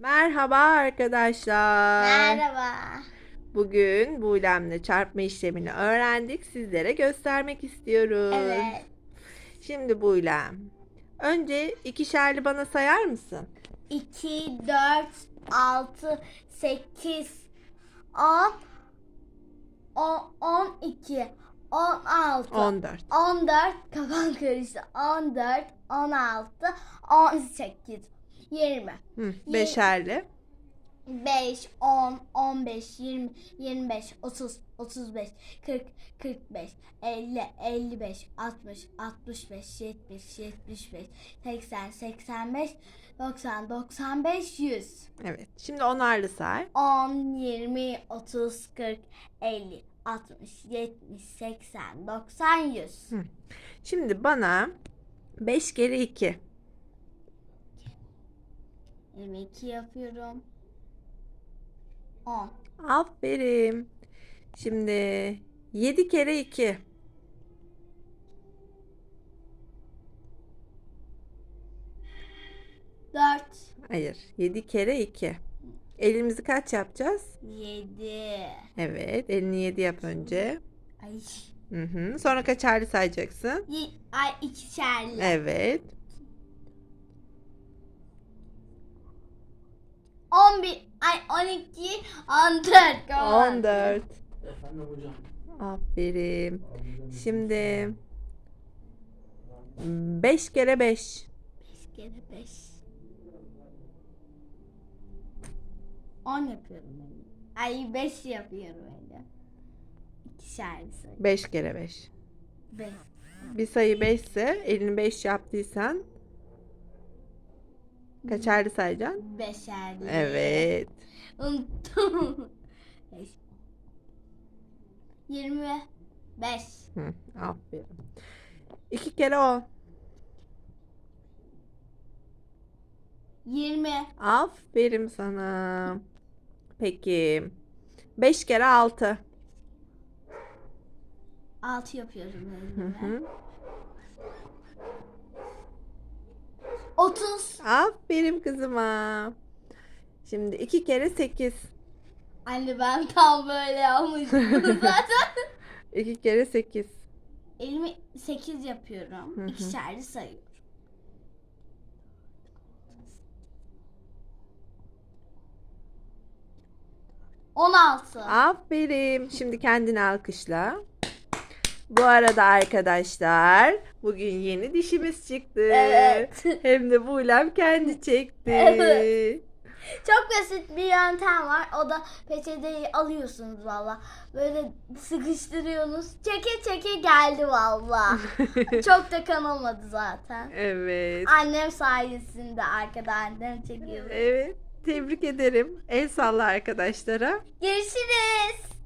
Merhaba arkadaşlar. Merhaba. Bugün Buğlem'le çarpma işlemini öğrendik. Sizlere göstermek istiyoruz. Evet. Şimdi Buğlem. Önce ikişerli bana sayar mısın? 2, 4, 6, 8, 10, 10, 12, 16, 14. 14, kafam karıştı. 14, 16, 18, 20, Hı, beşerli. 5, 10, 15, 20, 25, 30, 35, 40, 45, 50, 55, 60, 65, 70, 75, 80, 85, 90, 95, 100. Evet. Şimdi onarlı say. 10, 20, 30, 40, 50, 60, 70, 80, 90, 100. Şimdi bana 5 kere 2. 22 yapıyorum. 10, Aferin. Şimdi 7 kere 2. 4, Hayır. 7 kere 2. Elimizi kaç yapacağız? 7. Evet. Elini 7 yap önce. Ay. Hı hı. Sonra kaçarlı sayacaksın? Y- ay ikişerli. Evet. 11 ay 12 14 14. Efendim hocam. Aferin. Şimdi 5 kere 5. 5 kere 5 10 yapıyorum ben. Ay 5 yapıyorum öyle. İkişerli sayı. 5 kere 5. 5. Bir sayı 5 ise elini 5 yaptıysan kaçarlı sayacaksın? Beşerli. Evet. Unuttum. 5. 25. Hı, aferin. 2 kere 10. 20. Aferin sana. Peki. 5 kere 6. 6 yapıyorum Hı hı. 30. Aferin kızıma. Şimdi 2 kere 8. Anne ben tam böyle yapmıştım zaten. 2 kere 8. Elimi 8 yapıyorum. Hı hı. İkişerli sayıyorum. On altı. Aferin. Şimdi kendini alkışla. Bu arada arkadaşlar bugün yeni dişimiz çıktı. Evet. Hem de Buğlem kendi çekti. Evet. Çok basit bir yöntem var. O da peçeteyi alıyorsunuz valla. Böyle sıkıştırıyorsunuz. Çeke çeke geldi valla. Çok da kanamadı zaten. evet. Annem sayesinde arkada annem çekiyor. Evet. Tebrik ederim. El salla arkadaşlara. Görüşürüz.